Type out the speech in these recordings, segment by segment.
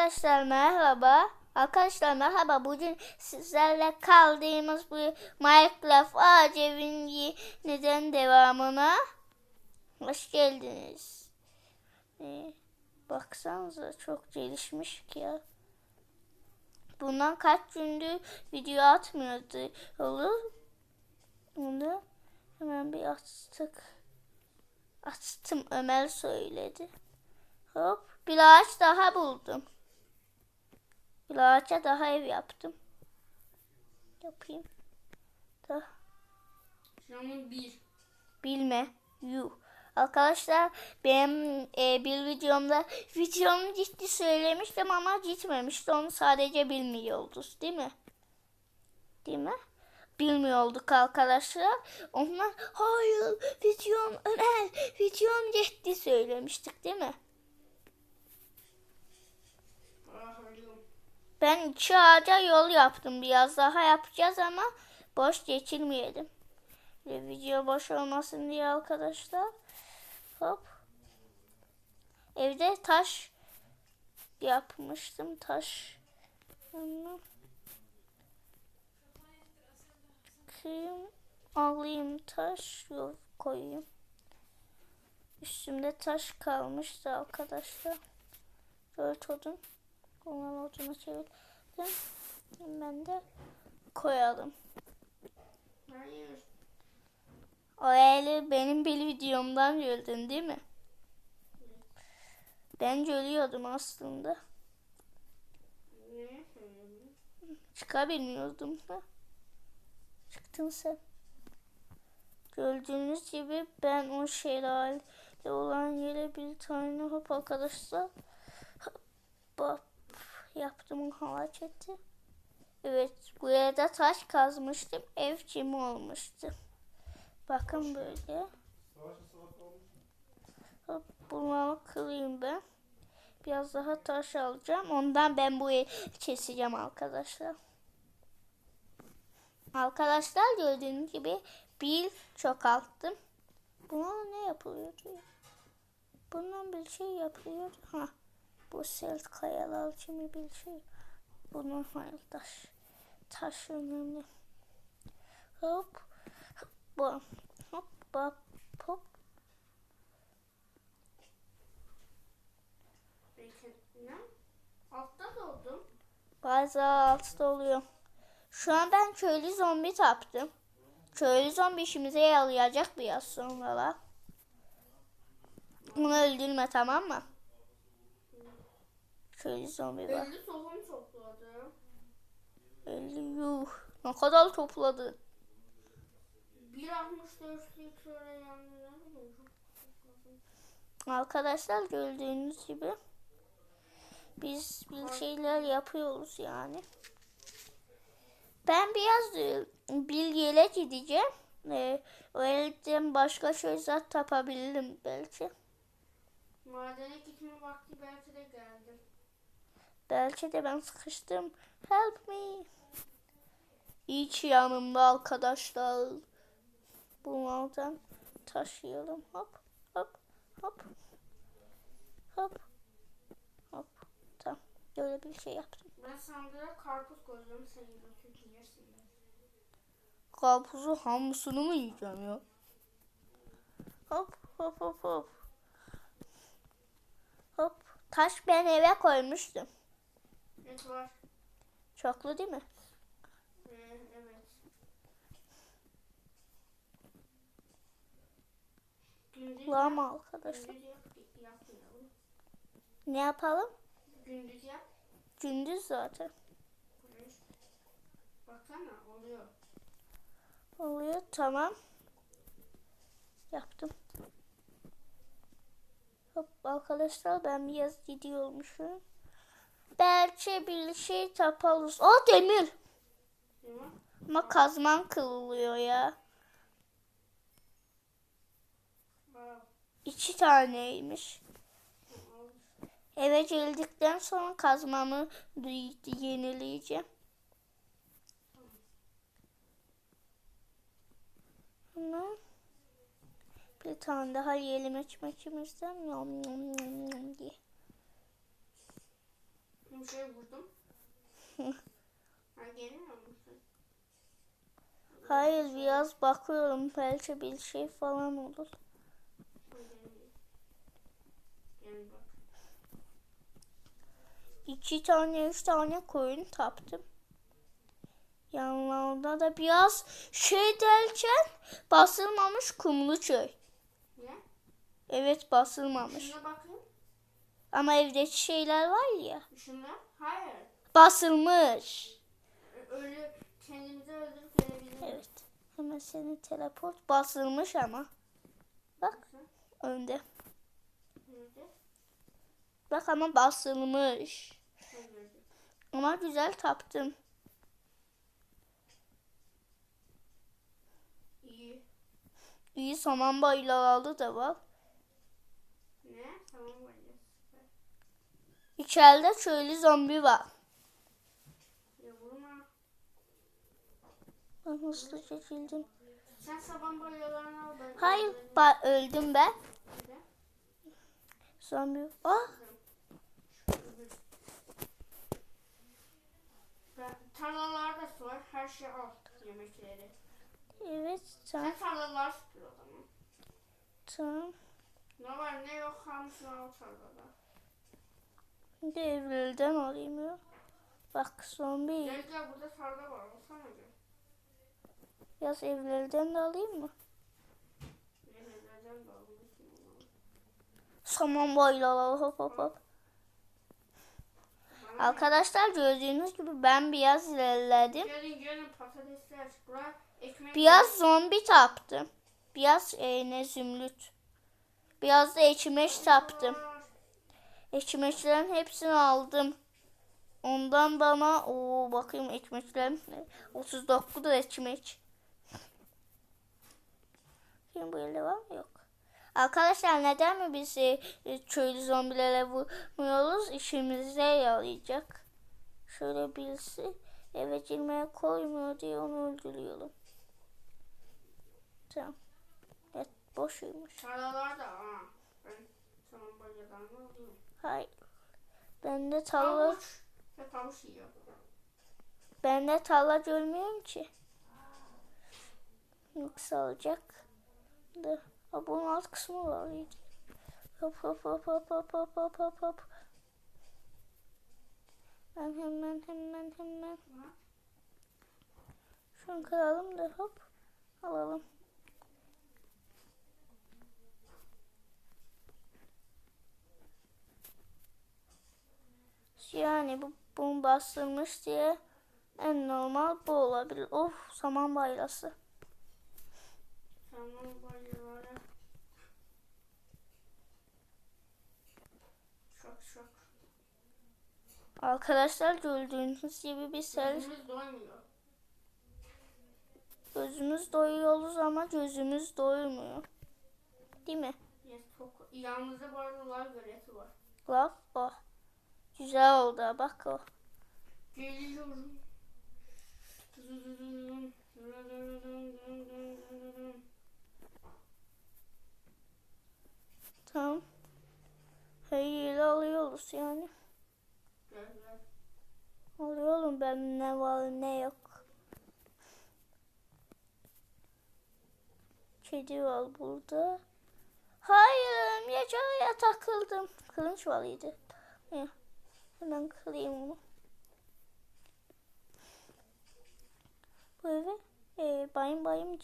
Arkadaşlar merhaba. Arkadaşlar merhaba. Bugün sizlerle kaldığımız bu Minecraft Ağaç Evi'nin neden devamına hoş geldiniz. Ee, baksanıza çok gelişmiş ki ya. Bundan kaç gündür video atmıyordu. Olur. Bunu hemen bir attık. Attım Ömer söyledi. Hop bir ağaç daha buldum. Bir ağaca daha ev yaptım. Yapayım. Da Şamın bir. bilme. Yuh. Arkadaşlar benim e, bir videomda videomu ciddi söylemiştim ama gitmemişti. Onu sadece bilmiyordunuz değil mi? Değil mi? Bilmiyorduk arkadaşlar. Onlar hayır videom Ömer videom ciddi söylemiştik değil mi? Ah ölüyorum. Ben iki ağaca yol yaptım. Biraz daha yapacağız ama boş geçirmeyelim. Ve video boş olmasın diye arkadaşlar. Hop. Evde taş yapmıştım. Taş. Kıyım, alayım taş yok koyayım. Üstümde taş kalmıştı arkadaşlar. Dört odun. Onları oduna çevirdim. Hemen de koyalım. Hayır. O eli benim bir videomdan gördün değil mi? Ben görüyordum aslında. Çıkabilmiyordum da. Çıktın sen. Gördüğünüz gibi ben o şelale olan yere bir tane hop arkadaşlar hop yaptım hava. Evet buraya da taş kazmıştım. Ev kimi olmuştu. Bakın böyle. Hop bunu kırayım ben. Biraz daha taş alacağım. Ondan ben bu evi keseceğim arkadaşlar. Arkadaşlar gördüğünüz gibi bir çoğalttım. Buna ne yapılıyordu? ya? Bundan bir şey yapılıyor. Ha. Bu sert kayalar kimi bir şey. Bunun hayır taş. Taş önemli. Hop. Hop. Hop. Hop. Hop. Altta doldum. Bazı altıda oluyor. Şu an ben köylü zombi taptım. Köylü zombi işimize yarayacak biraz sonra. Onu öldürme tamam mı? Köylü zombi var. 50 tohum topladım. 50 yuh. Ne kadar topladın? 1.64 litre bileyim. Arkadaşlar gördüğünüz gibi biz bir şeyler yapıyoruz yani. Ben biraz e, bilgiyle gideceğim. E, o elden başka şeyler tapabilirim belki. Madene gitme vakti belki de geldi. Belki de ben sıkıştım. Help me. Hiç yanımda arkadaşlar. Bunlardan taşıyalım. Hop hop hop. Hop. Hop. Tamam. Böyle bir şey yaptım. Ben sandığa karpuz koydum seni götür yersin. Karpuzu hamısını mı yiyeceğim ya? Hop hop hop hop. Hop. Taş ben eve koymuştum. Et var. Çoklu değil mi? Ee, evet. Gündüz Lama arkadaşlar. Gündüz yap. Yapmayalım. Ne yapalım? Gündüz yap. Gündüz zaten. Baksana oluyor. Oluyor tamam. Yaptım. Hop arkadaşlar ben biraz gidiyormuşum. Belki bir şey taparız. O demir. Ama kazman kırılıyor ya. İki taneymiş. Eve geldikten sonra kazmamı yenileyeceğim. Bir tane daha yiyelim ekmekimizden. Nom nom nom nom diye. bir şey vurdum. Ha gelmiyor musun? Hayır biraz bakıyorum belki bir şey falan olur. İki tane üç tane koyun taptım. Yanlarında da biraz şey derken basılmamış kumlu çöl. Ne? Evet basılmamış. Şuna bakayım. Ama evdeki şeyler var ya. Şuna. Hayır. Basılmış. Ö- Öyle kendimizi öldürüp gelebiliriz. Evet. Hemen senin teleport basılmış ama. Bak önde. Bak ama basılmış. Ama güzel taptım. İyi. İyi saman bayrağı da var. Ne? Böyle. Süper. İçeride köylü zombi var. Ya vurma. Ben hızlıca girdim. Sen saban boyalarını al ben. Hayır ba- öldüm ben. Zombi. Ah. Ben- Tarlalarda su var. Her şey al. Yemekleri. evet tamam. Sen tarlalar süpür o zaman. Tamam. Ne var ne yok hamsını al tarlada. Bir de evlilden alayım ya. Bak zombi. Gel gel burada tarla var. Olsana gel. Yaz evlilden de alayım mı? De. Saman bayrağı hop hop hop. Arkadaşlar gördüğünüz gibi ben biraz ilerledim. Gelin gelin patatesler. Buraya ekmek. Biraz zombi taptım. Biraz e, ne zümrüt. Biraz da ekimeç taptım. var. Ekmeçlerin hepsini aldım. Ondan bana o bakayım ekmeçlerim ne? 39 da ekmeç. Kim böyle var mı? Yok. Arkadaşlar neden mi biz e, e, köylü zombilere vurmuyoruz? İşimize yarayacak. Şöyle birisi eve girmeye koymuyor diye onu öldürüyorum. Tamam. Evet boşuymuş. Tarlalar da ha. Ben tamam bacadan alayım. Hayır. Ben de tarla. Hep havuç yiyor. ben de tarla görmüyorum ki. Yoksa olacak. Da. Ha, bunun alt kısmı var. Hop hop hop hop hop hop hop hop hop. Ben hemen hemen hemen. Şunu kıralım da hop. Alalım. Yani bu bunu bastırmış diye en normal bu olabilir. Of saman bayrası. Tamam bacaları. Çok çok. Arkadaşlar gördüğünüz gibi bir sel Gözümüz doymuyor. gözümüz doyuyoruz ama gözümüz doymuyor. Değil mi? Yes, çok. Yanımızda bu arada lav göreti var. Laf o. Güzel oldu bak o. Geliyorum. Tamam. Her yeri alıyoruz yani. Gel gel. Ben ne var ne yok. Kedi var burada. Hayır yacağa takıldım. Kılınç var. Ya, Hemen kırayım onu. Bu evi e, bayım bayım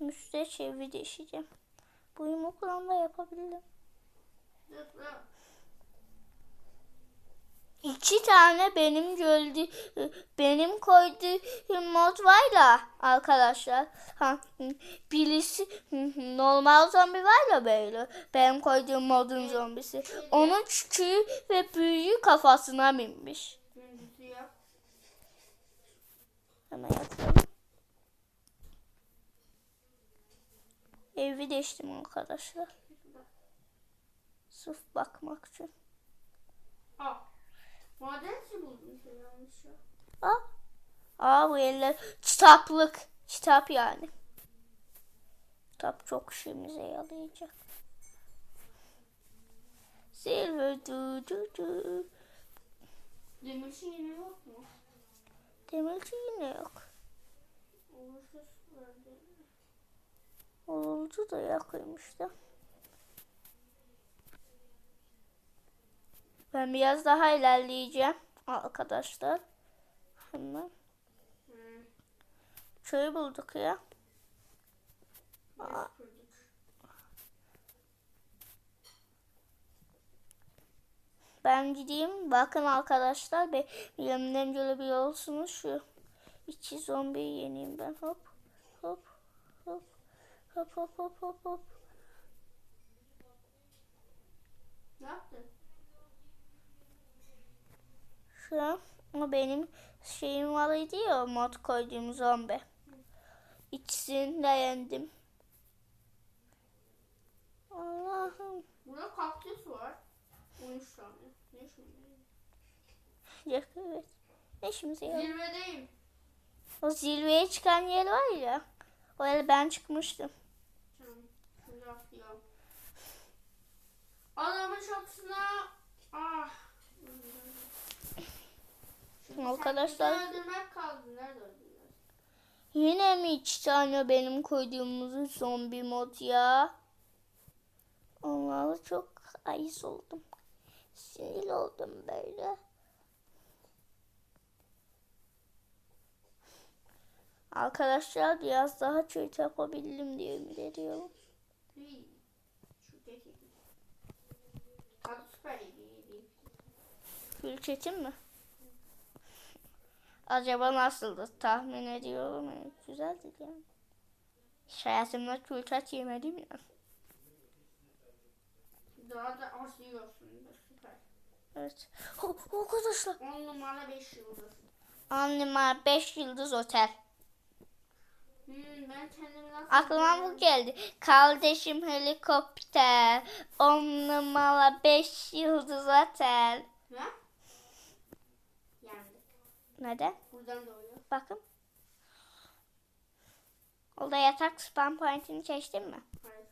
müsteç evi değişeceğim. Bu yumrukla da yapabilirim. İki tane benim gördü benim koyduğum mod var ya arkadaşlar. Ha, birisi normal zombi var ya böyle. Benim koyduğum modun zombisi. Onun küçüğü ve büyüğü kafasına binmiş. Hemen yapalım. Evi değiştim arkadaşlar. Sırf bakmak için. Aa. Madenci buldum sen yanlış ya. Aa. Aa bu eller kitaplık. Kitap yani. Kitap çok işimize yarayacak. Silver du du du. Demirci yine yok mu? Demirci yine yok. Olurdu da yakıymış da. Ben biraz daha ilerleyeceğim arkadaşlar. Hemen Hı. köyü bulduk ya. Aa. Ben gideyim. Bakın arkadaşlar. Be yanımdan görebiliyorsunuz şu. İçi zombiyi yeneyim ben. Hop. Hop. Hop. Hop hop hop hop hop. Ne yaptın? An o benim şeyim vardı ya mod koyduğum zombi. İkisini de yendim. Allah'ım. Burada kaktüs var. 13 tane. Ne şimdi? Evet. Ne şimdi? Zirvedeyim. O zirveye çıkan yer var ya. O yere ben çıkmıştım. Adamın çatısına. Ah. Arkadaşlar- sen öldürmek kaldı. Nerede öldürdün? Yine mi iki tane benim koyduğumuz zombi mod ya? Onlarla çok ayıs oldum. Sinir oldum böyle. Arkadaşlar biraz daha çöğüt yapabildim diye ümit ediyorum. Hii. Şu tek iyi. Tadı süper iyi. iyi, iyi. Gülçetin mi? Acaba nasıldı tahmin ediyorum. Güzeldi yani. Hiç hayatımda külçet yemedim ya. Daha da az yiyorsun. Süper. Evet. Oh, arkadaşlar. 10 numara 5 yıldız. Annem 5 yıldız otel. Hmm, ben. Aklıma bu geldi. Kardeşim helikopter. 10 numara 5 yıldız otel. Ne? Neden? Buradan doğuyor. Bakın. Orada yatak spam pointini seçtin mi? Hayır.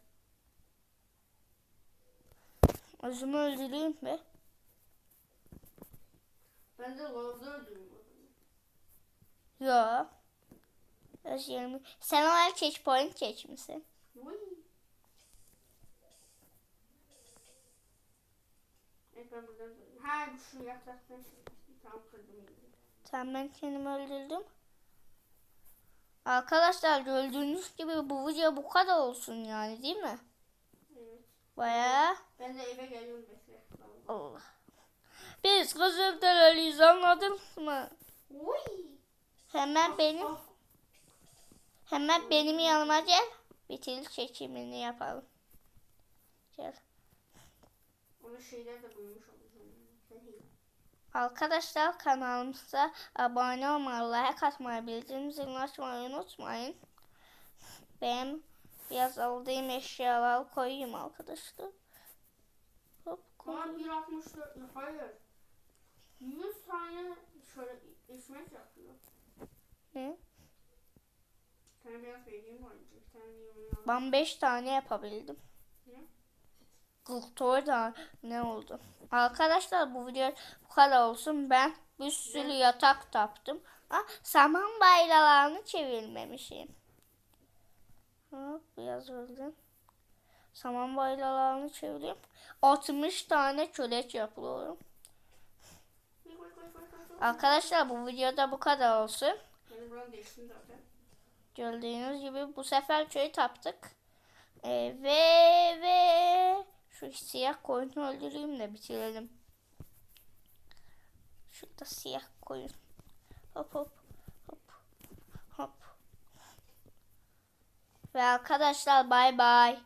Özümü öldüreyim mi? Ben de lavda öldürüyorum. Yo. Özgürüm. Sen o el seç point seçmişsin. Uy. Evet ben buradan. Ha şu yataktan şey. Tam kırdım. Tamam ben kendimi öldürdüm. Arkadaşlar gördüğünüz gibi bu video bu kadar olsun yani değil mi? Evet. Baya Ben de eve geliyorum bekle. Allah. Biz Kızılderiliyiz anladın mı? Uy. Hemen benim Ah, hemen benim yanıma gel. Bitir çekimini yapalım. Gel. Onun şeyler de bulmuş olacağım. Arkadaşlar kanalımıza abone olmayı, like atmayı, bildirim zilini açmayı unutmayın. Ben biraz aldığım eşyaları koyayım arkadaşlar. Hop koyayım. 1.64 hayır. 100 tane şöyle ismet yapıyor. Ne? Ben 5 tane yapabildim. Ne? 44 tane ne oldu? Arkadaşlar bu video bu kadar olsun. Ben bir sürü yatak taptım. Ha, saman bayralarını çevirmemişim. Hop biraz öldüm. Saman bayralarını çevireyim. 60 tane çöleç yapıyorum. Arkadaşlar bu videoda bu kadar olsun. Zaten. Gördüğünüz gibi bu sefer köy taptık. Ee, ve ve şu siyah koyunu öldüreyim de bitirelim. Şurada siyah koyun. Hop hop hop hop. Ve arkadaşlar bay bay.